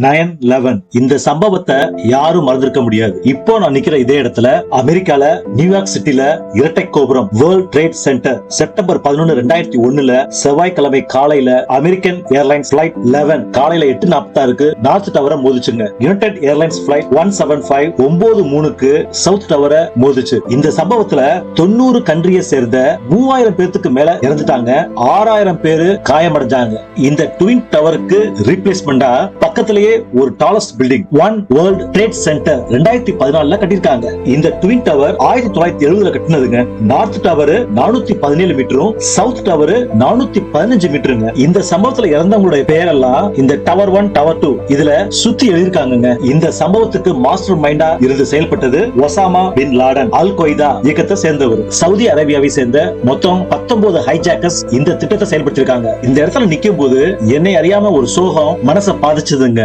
Nine eleven. இந்த சம்பவத்தை யாரும் மறந்திருக்க முடியாது. இப்போ நான் நிக்கிற இதே இடத்துல அமெரிக்கால நியூயார்க் சிட்டில இரட்டை கோபுரம் வேர்ல்ட் ட்ரேட் சென்டர் செப்டம்பர் பதினொன்னு ரெண்டாயிரத்தி ஒண்ணுல செவ்வாய்க்கிழமை காலையில அமெரிக்கன் ஏர்லைன்ஸ் பிளைட் லெவன் காலையில எட்டு நாற்பத்தாறுக்கு நார்த் டவரை மோதிச்சுங்க. United Airlines flight one seven five ஒன்பது மூணுக்கு சவுத் டவரை மோதிச்சு. இந்த சம்பவத்துல தொண்ணூறு கண்ட்ரியை சேர்ந்த மூவாயிரம் பேர்த்துக்கு மேல இறந்துட்டாங்க. ஆறாயிரம் பேரு காயமடைஞ்சாங்க. இந்த ட்வின் டவருக்கு ரீப்ளேஸ்மெண்டா பக்கத்திலேயே ஒரு tallest building one world trade centre ரெண்டாயிரத்தி பதினாலுல கட்டியிருக்காங்க. இந்த ட்வின் டவர் ஆயிரத்தி தொள்ளாயிரத்தி எழுபதுல கட்டினதுங்க. நார்த் டவர் நானூத்தி பதினேழு மீட்டரும் சவுத் டவர் நானூத்தி பதினஞ்சு மீட்டருங்க இந்த சம்பவத்துல இறந்தவங்களுடைய பெயரெல்லாம் இந்த டவர் ஒன் டவர் டூ இதுல சுத்தி எழுதியிருக்காங்க இந்த சம்பவத்துக்கு மாஸ்டர் மைண்டா இருந்து செயல்பட்டது ஒசாமா பின் லாடன் அல் கொய்தா இயக்கத்தை சேர்ந்தவர். சவுதி அரேபியாவை சேர்ந்த மொத்தம் பத்தொன்பது ஹைஜாக்கர்ஸ் இந்த திட்டத்தை செயல்படுத்திருக்காங்க இந்த இடத்துல நிக்கும் போது என்னை அறியாம ஒரு சோகம் மனசை எழுதுங்க